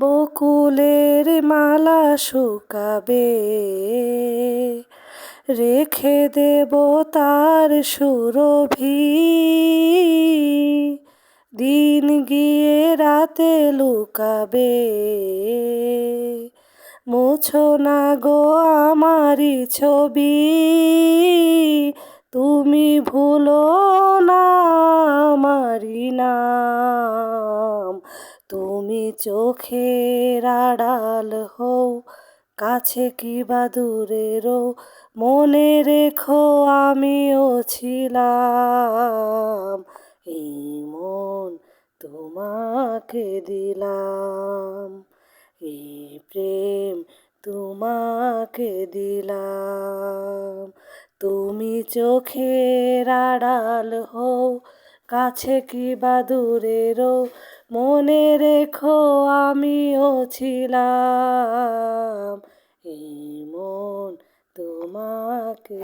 বকুলের মালা শুকাবে। রেখে দেব তার সুরভি। দিন গিয়ে রাতে লুকাবে। মুছো না গো আমারই ছবি। তুমি ভুলো না আমারই নাম। তুমি চোখের আড়াল হও, কাছে কি বা দূরেরও মনে রেখো আমিও ছিলাম। এই মন তোমাকে দিলাম, এই প্রেম তোমাকে দিলাম। তুমি চোখের আড়াল হও, কাছে কি বা দূরেরও মনে রেখো আমিও ছিলাম। এই মন তোমাকে